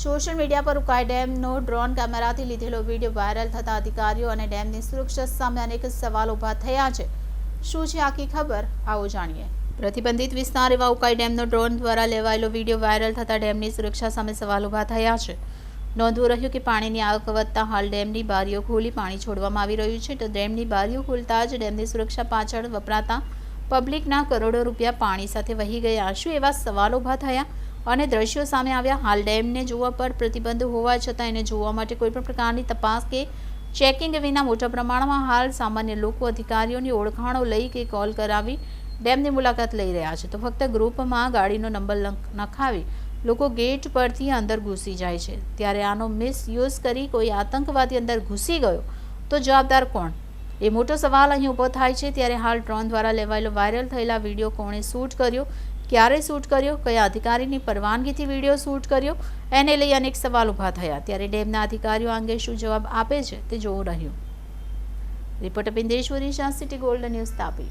Social media પર Ukai ડેમનો drone કેમેરાથી લીધેલો વીડિયો વાયરલ થતા અધિકારીઓ અને ડેમની સુરક્ષા સામે અનેક સવાલો ઊભા થયા છે. શું છે આખી ખબર? આવો જાણીએ. પ્રતિબંધિત વિસ્તાર એવા ઉકાઈ ડેમનો ડ્રોન દ્વારા લેવાયેલો વીડિયો વાયરલ થતા ડેમની સુરક્ષા સામે સવાલ ઊભા થયા છે. નોંધવું રહ્યું કે પાણીની આવક વધતા હાલ ડેમની બારીઓ ખોલી પાણી છોડવામાં આવી રહ્યું છે તો ડેમની બારીઓ ખોલતા જ ડેમની સુરક્ષા પાછળ વપરાતા પબ્લિકના કરોડો રૂપિયા પાણી સાથે વહી ગયા. શું એવા સવાલો ઊભા થયા? અને દ્રશ્યો સામે આવ્યા. હાલ ડેમને જોવા પર પ્રતિબંધ હોવા છતાં એને જોવા માટે કોઈ પણ પ્રકારની તપાસ કે ચેકિંગ વિના મોટા પ્રમાણમાં હાલ સામાન્ય લોકો અધિકારીઓની ઓળખાણો લઈ કે કોલ કરાવી ડેમની મુલાકાત લઈ રહ્યા છે. તો ફક્ત ગ્રુપમાં ગાડીનો નંબર નખાવી લોકો ગેટ પરથી અંદર ઘૂસી જાય છે. ત્યારે આનો મિસયુઝ કરી કોઈ આતંકવાદી અંદર ઘૂસી ગયો તો જવાબદાર કોણ? એ મોટો સવાલ અહીં ઊભો થાય છે. ત્યારે હાલ ડ્રોન દ્વારા લેવાયેલો વાયરલ થયેલા વીડિયો કોણે શૂટ કર્યો? ક્યારે શૂટ કર્યો, કયા અધિકારીની પરવાનગીથી વીડિયો શૂટ કર્યો, એને લઈ અનેક સવાલ ઊભા થયા. ત્યારે ડેમના અધિકારીઓ અંગે શું જવાબ આપે છે તે જોવું રહ્યું. Reporter Bindeshwari Shah City Gold News Tapi.